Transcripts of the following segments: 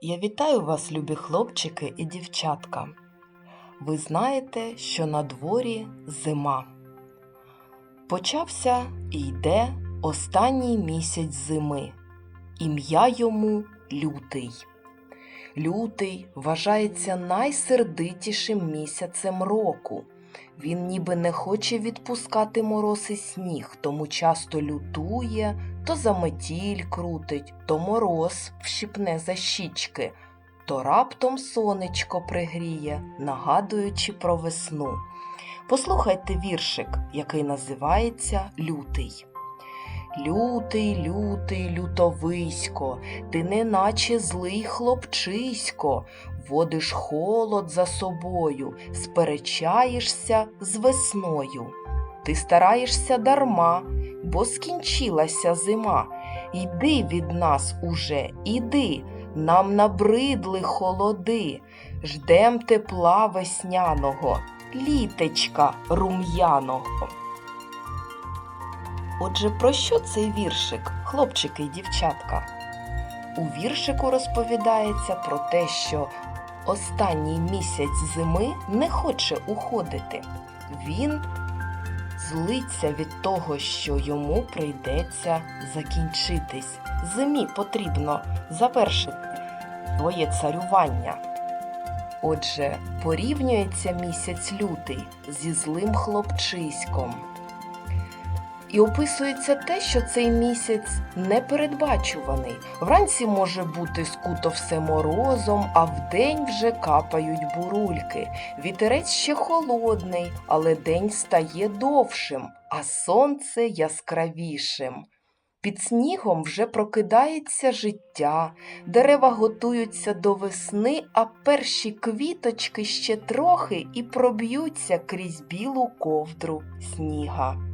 Я вітаю вас, любі хлопчики і дівчатка. Ви знаєте, що на дворі зима. Почався і йде останній місяць зими. Ім'я йому лютий. Лютий вважається найсердитішим місяцем року. Він ніби не хоче відпускати мороз і сніг, тому часто лютує, то заметіль крутить, то мороз вщипне за щічки, то раптом сонечко пригріє, нагадуючи про весну. Послухайте віршик, який називається Лютий. Лютий, лютий, лютовисько, ти неначе злий хлопчисько, водиш холод за собою, сперечаєшся з весною. Ти стараєшся дарма, бо скінчилася зима. Йди від нас уже, іди, нам набридли холоди, ждем тепла весняного, літечка рум'яного. Отже, про що цей віршик, хлопчики й дівчатка? У віршику розповідається про те, що останній місяць зими не хоче уходити. Він злиться від того, що йому прийдеться закінчитись. Зимі потрібно завершити своє царювання. Отже, порівнюється місяць лютий зі злим хлопчиськом. І описується те, що цей місяць непередбачуваний. Вранці може бути скуто все морозом, а вдень вже капають бурульки. Вітерець ще холодний, але день стає довшим, а сонце яскравішим. Під снігом вже прокидається життя, дерева готуються до весни, а перші квіточки ще трохи і проб'ються крізь білу ковдру сніга.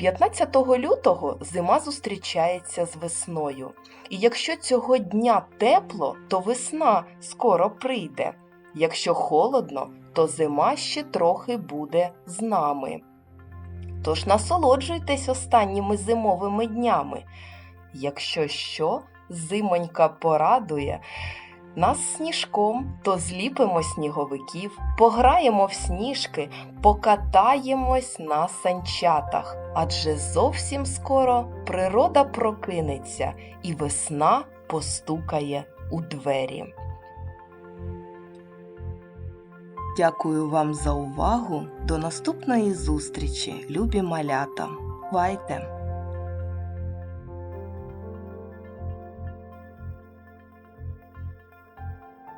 15 лютого зима зустрічається з весною. І якщо цього дня тепло, то весна скоро прийде. Якщо холодно, то зима ще трохи буде з нами. Тож насолоджуйтесь останніми зимовими днями. Якщо що, зимонька порадує. Нас сніжком, то зліпимо сніговиків, пограємо в сніжки, покатаємось на санчатах, адже зовсім скоро природа прокинеться і весна постукає у двері. Дякую вам за увагу. До наступної зустрічі, любі малята. Бувайте!